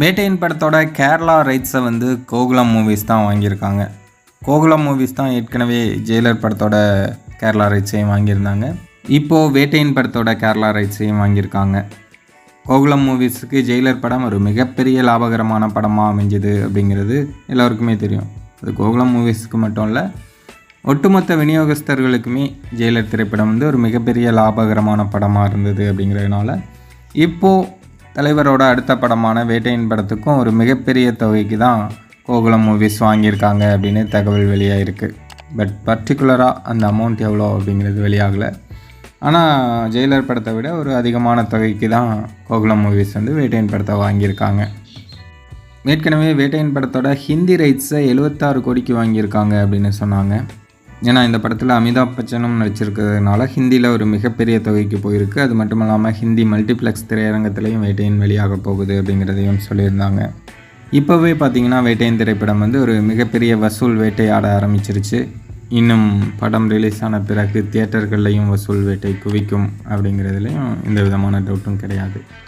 வேட்டையின் படத்தோட கேரளா ரைட்ஸை வந்து கோகுலம் மூவிஸ் தான் வாங்கியிருக்காங்க. கோகுலம் மூவிஸ் தான் ஏற்கனவே ஜெயிலர் படத்தோட கேரளா ரைட்ஸையும் வாங்கியிருந்தாங்க. இப்போது வேட்டையின் படத்தோட கேரளா ரைட்ஸையும் வாங்கியிருக்காங்க. கோகுலம் மூவிஸுக்கு ஜெயிலர் படம் ஒரு மிகப்பெரிய லாபகரமான படமாக அமைஞ்சது அப்படிங்கிறது எல்லாருக்குமே தெரியும். அது கோகுலம் மூவிஸுக்கு மட்டும் இல்லை ஒட்டுமொத்த விநியோகஸ்தர்களுக்குமே ஜெயிலர் திரைப்படம் வந்து ஒரு மிகப்பெரிய லாபகரமான படமாக இருந்தது அப்படிங்கிறதுனால இப்போது தலைவரோட அடுத்த படமான வேட்டையின் படத்துக்கும் ஒரு மிகப்பெரிய தொகைக்கு தான் கோகுலம் மூவிஸ் வாங்கியிருக்காங்க அப்படின்னு தகவல் வெளியாகிருக்கு பட் பர்டிகுலராக அந்த அமௌண்ட் எவ்வளோ அப்படிங்கிறது வெளியாகலை. ஆனால் ஜெயிலர் படத்தை விட ஒரு அதிகமான தொகைக்கு தான் கோகுலம் மூவிஸ் வந்து வேட்டையின் படத்தை வாங்கியிருக்காங்க. ஏற்கனவே வேட்டையின் படத்தோட ஹிந்தி ரைட்ஸை எழுபத்தாறு கோடிக்கு வாங்கியிருக்காங்க அப்படின்னு சொன்னாங்க. ஏன்னா இந்த படத்தில் அமிதாப் பச்சனும் நடிச்சிருக்கிறதுனால ஹிந்தியில் ஒரு மிகப்பெரிய தொகைக்கு போயிருக்கு. அது மட்டும் இல்லாமல் ஹிந்தி மல்டிப்ளெக்ஸ் திரையரங்கத்திலையும் வேட்டையின் வெளியாக போகுது அப்படிங்கிறதையும் சொல்லியிருந்தாங்க. இப்போவே பார்த்தீங்கன்னா வேட்டையின் திரைப்படம் வந்து ஒரு மிகப்பெரிய வசூல் வேட்டையாட ஆரம்பிச்சிருச்சு. இன்னும் படம் ரிலீஸ் ஆன பிறகு தியேட்டர்கள்லையும் வசூல் வேட்டை குவிக்கும் அப்படிங்கிறதுலையும் எந்த விதமான டவுட்டும் கிடையாது.